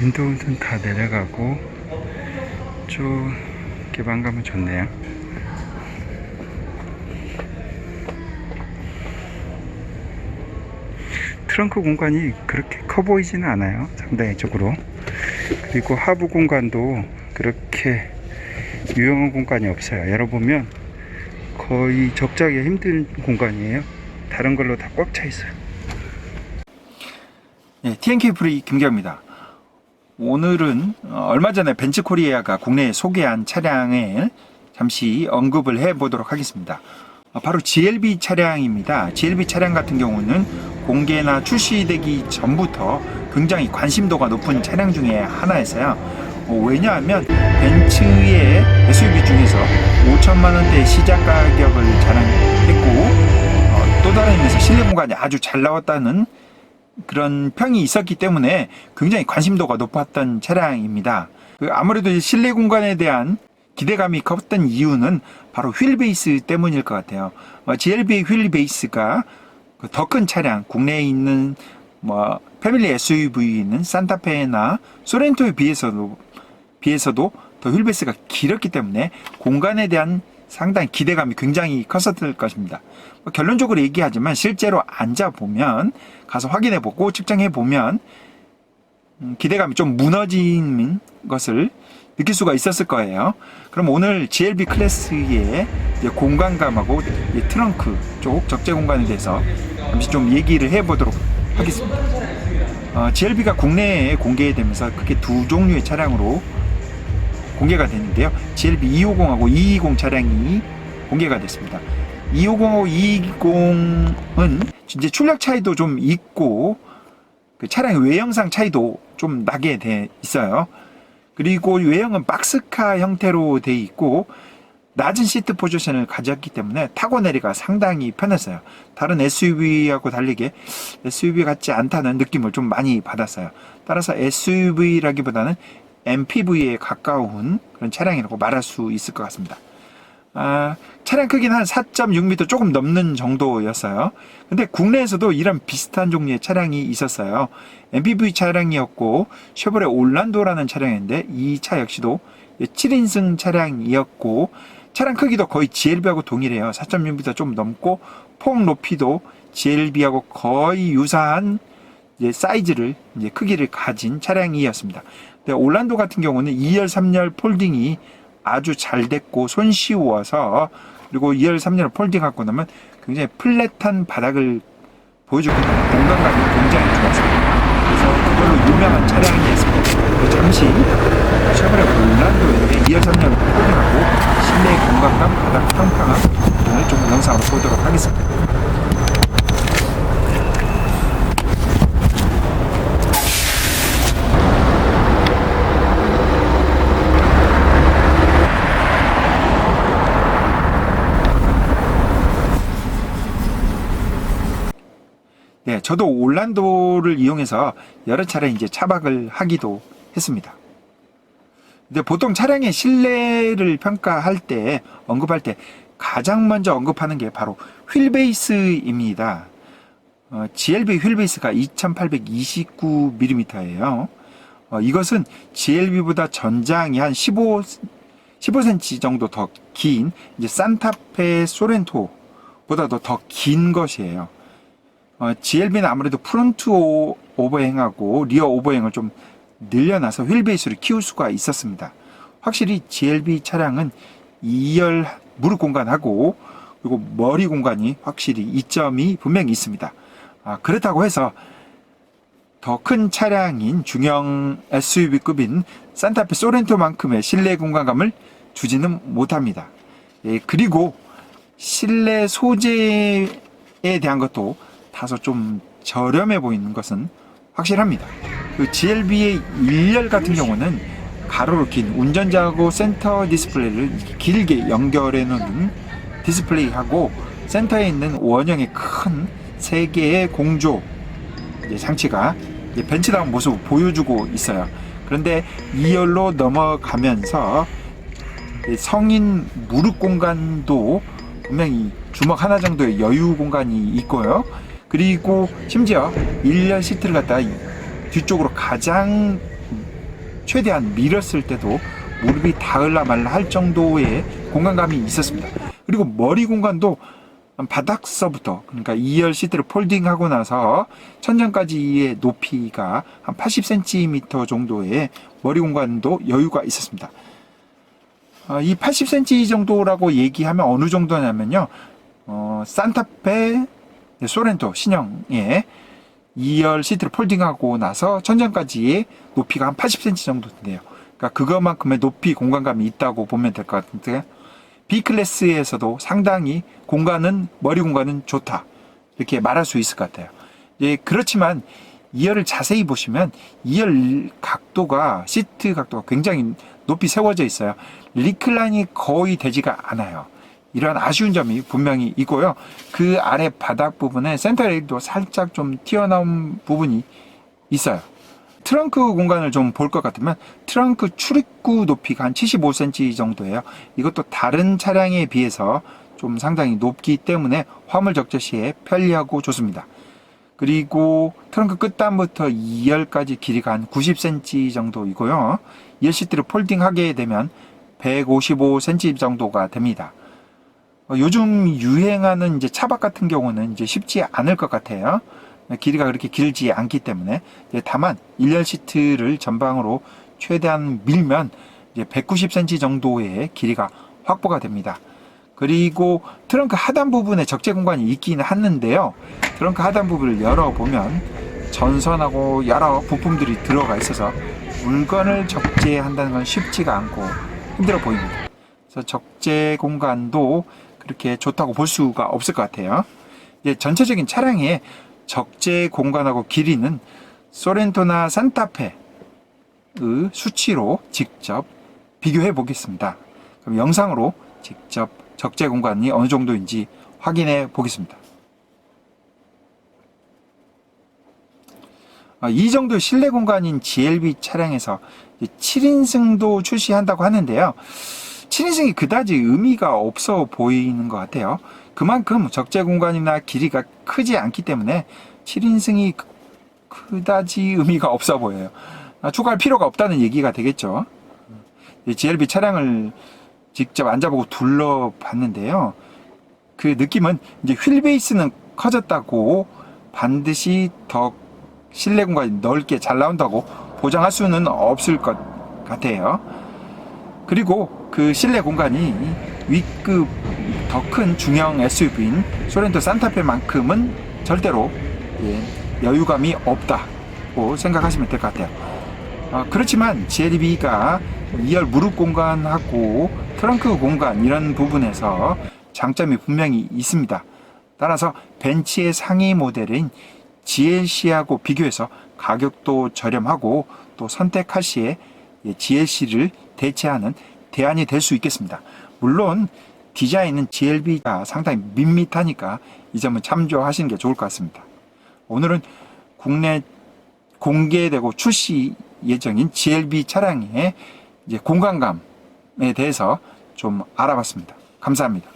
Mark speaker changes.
Speaker 1: 윈도우는 다 내려가고 쭉 개방감은 좋네요. 트렁크 공간이 그렇게 커 보이지는 않아요. 상당히적으로. 그리고 하부 공간도 그렇게 유용한 공간이 없어요. 열어보면 거의 적자기 힘든 공간이에요. 다른 걸로 다 꽉 차 있어요.
Speaker 2: 예, TNK 프리 김기입니다. 오늘은 어, 얼마 전에 벤츠 코리아가 국내에 소개한 차량을 잠시 언급을 해 보도록 하겠습니다. 어, 바로 GLB 차량입니다. GLB 차량 같은 경우는 공개나 출시되기 전부터 굉장히 관심도가 높은 차량 중에 하나였어요. 어, 왜냐하면 벤츠의 SUV 중에서 5천만 원대 시작 가격을 자랑했고 어, 또 다른 의미에서 실내 공간이 아주 잘 나왔다는 그런 평이 있었기 때문에 굉장히 관심도가 높았던 차량입니다. 그 아무래도 이 실내 공간에 대한 기대감이 컸던 이유는 바로 휠 베이스 때문일 것 같아요. 어, GLB의 휠 베이스가 그더큰 차량, 국내에 있는 뭐 패밀리 SUV는 산타페나 소렌토에 비해서도 비해서도 더 휠 베이스가 길었기 때문에 공간에 대한 상당히 기대감이 굉장히 컸었을 것입니다. 뭐 결론적으로 얘기하지만 실제로 앉아 보면 가서 확인해 보고 측정해 보면 음, 기대감이 좀 무너진 것을 느낄 수가 있었을 거예요. 그럼 오늘 GLB 클래스의 공간감하고 이 트렁크 쪽 적재 공간에 대해서 잠시 좀 얘기를 해보도록 하겠습니다. 어, GLB가 국내에 공개되면서 크게 두 종류의 차량으로 공개가 됐는데요. GLB 250하고 220 차량이 공개가 됐습니다. 250하고 220은 이제 출력 차이도 좀 있고 그 차량의 외형상 차이도 좀 나게 돼 있어요. 그리고 외형은 박스카 형태로 돼 있고 낮은 시트 포지션을 가졌기 때문에 타고 내리가 상당히 편했어요. 다른 SUV하고 달리게 SUV 같지 않다는 느낌을 좀 많이 받았어요. 따라서 SUV라기보다는 MPV에 가까운 그런 차량이라고 말할 수 있을 것 같습니다. 아, 차량 크기는 한 4.6m 조금 넘는 정도였어요. 근데 국내에서도 이런 비슷한 종류의 차량이 있었어요. MPV 차량이었고 쉐보레 올란도라는 차량인데 이 차 역시도 7인승 차량이었고 차량 크기도 거의 GLB하고 동일해요. 4.6m 좀 넘고 폭 높이도 GLB하고 거의 유사한 이제 사이즈를 이제 크기를 가진 차량이었습니다. 근데 올란도 같은 경우는 2열 3열 폴딩이 아주 잘 됐고 손쉬워서 그리고 2열 3열 폴딩 갖고 나면 굉장히 플랫한 바닥을 보여주고 공간감이 굉장히 좋았습니다. 그래서 그걸로 유명한 차량이었습니다. 잠시 쉐보레 올란도의 2열 3열 폴딩하고 실내 공간감 바닥 평평함 오늘 좀 영상으로 보도록 하겠습니다. 네, 저도 올란도를 이용해서 여러 차례 이제 차박을 하기도 했습니다. 근데 보통 차량의 실내를 평가할 때, 언급할 때 가장 먼저 언급하는 게 바로 휠베이스입니다. 어, GLB 휠베이스가 2829mm예요. 어, 이것은 GLB보다 전장이 한 15, 15cm 정도 더 긴, 산타페 소렌토보다도 더 긴 것이에요. 어, GLB는 아무래도 프론트 오, 오버행하고 리어 오버행을 좀 늘려놔서 휠베이스를 키울 수가 있었습니다. 확실히 GLB 차량은 2열 무릎 공간하고 그리고 머리 공간이 확실히 이점이 분명히 있습니다. 아, 그렇다고 해서 더 큰 차량인 중형 SUV급인 산타페 소렌토만큼의 실내 공간감을 주지는 못합니다. 예, 그리고 실내 소재에 대한 것도 다소 좀 저렴해 보이는 것은 확실합니다. 그 GLB의 1열 같은 경우는 가로로 긴 운전자하고 센터 디스플레이를 길게 연결해 놓은 디스플레이하고 센터에 있는 원형의 큰 세 개의 공조 이제 장치가 벤치다운 모습을 보여주고 있어요. 그런데 2열로 넘어가면서 이 성인 무릎 공간도 분명히 주먹 하나 정도의 여유 공간이 있고요. 그리고 심지어 1열 시트를 갖다 뒤쪽으로 가장 최대한 밀었을 때도 무릎이 닿을라 말라 할 정도의 공간감이 있었습니다. 그리고 머리 공간도 바닥서부터 그러니까 2열 시트를 폴딩하고 나서 천장까지의 높이가 한 80cm 정도의 머리 공간도 여유가 있었습니다. 어, 이 80cm 정도라고 얘기하면 어느 정도냐면요. 어, 산타페 소렌토 신형의 2열 시트를 폴딩하고 나서 천장까지의 높이가 한 80cm 정도 된대요. 그러니까 그것만큼의 높이 공간감이 있다고 보면 될 것 같은데 B 클래스에서도 상당히 공간은 머리 공간은 좋다 이렇게 말할 수 있을 것 같아요. 예, 그렇지만 2열을 자세히 보시면 2열 각도가 시트 각도가 굉장히 높이 세워져 있어요. 리클라인이 거의 되지가 않아요. 이런 아쉬운 점이 분명히 있고요. 그 아래 바닥 부분에 센터 레일도 살짝 좀 튀어나온 부분이 있어요. 트렁크 공간을 좀 볼 것 같으면 트렁크 출입구 높이가 한 75cm 정도예요. 이것도 다른 차량에 비해서 좀 상당히 높기 때문에 화물 적재 시에 편리하고 좋습니다. 그리고 트렁크 끝단부터 2열까지 길이가 한 90cm 정도이고요. 2열 시트를 폴딩하게 되면 155cm 정도가 됩니다. 어, 요즘 유행하는 이제 차박 같은 경우는 이제 쉽지 않을 것 같아요. 길이가 그렇게 길지 않기 때문에 이제 다만 1열 시트를 전방으로 최대한 밀면 이제 190cm 정도의 길이가 확보가 됩니다. 그리고 트렁크 하단 부분에 적재 공간이 있기는 하는데요. 트렁크 하단 부분을 열어보면 전선하고 여러 부품들이 들어가 있어서 물건을 적재한다는 건 쉽지가 않고 힘들어 보입니다. 그래서 적재 공간도 그렇게 좋다고 볼 수가 없을 것 같아요. 이제 전체적인 차량의 적재 공간하고 길이는 소렌토나 산타페의 수치로 직접 비교해 보겠습니다. 그럼 영상으로 직접 적재 공간이 어느 정도인지 확인해 보겠습니다. 아, 이 정도 실내 공간인 GLB 차량에서 7인승도 출시한다고 하는데요. 7인승이 그다지 의미가 없어 보이는 것 같아요. 그만큼 적재 공간이나 길이가 크지 않기 때문에 7인승이 그다지 의미가 없어 보여요. 아, 추가할 필요가 없다는 얘기가 되겠죠. 이 GLB 차량을 직접 앉아보고 둘러봤는데요. 그 느낌은 이제 휠 베이스는 커졌다고 반드시 더 실내 공간이 넓게 잘 나온다고 보장할 수는 없을 것 같아요. 그리고 그 실내 공간이 위급 더 큰 중형 SUV인 소렌토 산타페만큼은 절대로 예, 여유감이 없다고 생각하시면 될 것 같아요. 어, 그렇지만 GLB가 2열 무릎 공간하고 트렁크 공간 이런 부분에서 장점이 분명히 있습니다. 따라서 벤츠의 상위 모델인 GLC하고 비교해서 가격도 저렴하고 또 선택할 시에 예, GLC를 대체하는 대안이 될 수 있겠습니다. 물론 디자인은 GLB가 상당히 밋밋하니까 이 점은 참조하시는 게 좋을 것 같습니다. 오늘은 국내 공개되고 출시 예정인 GLB 차량의 공간감에 대해서 좀 알아봤습니다. 감사합니다.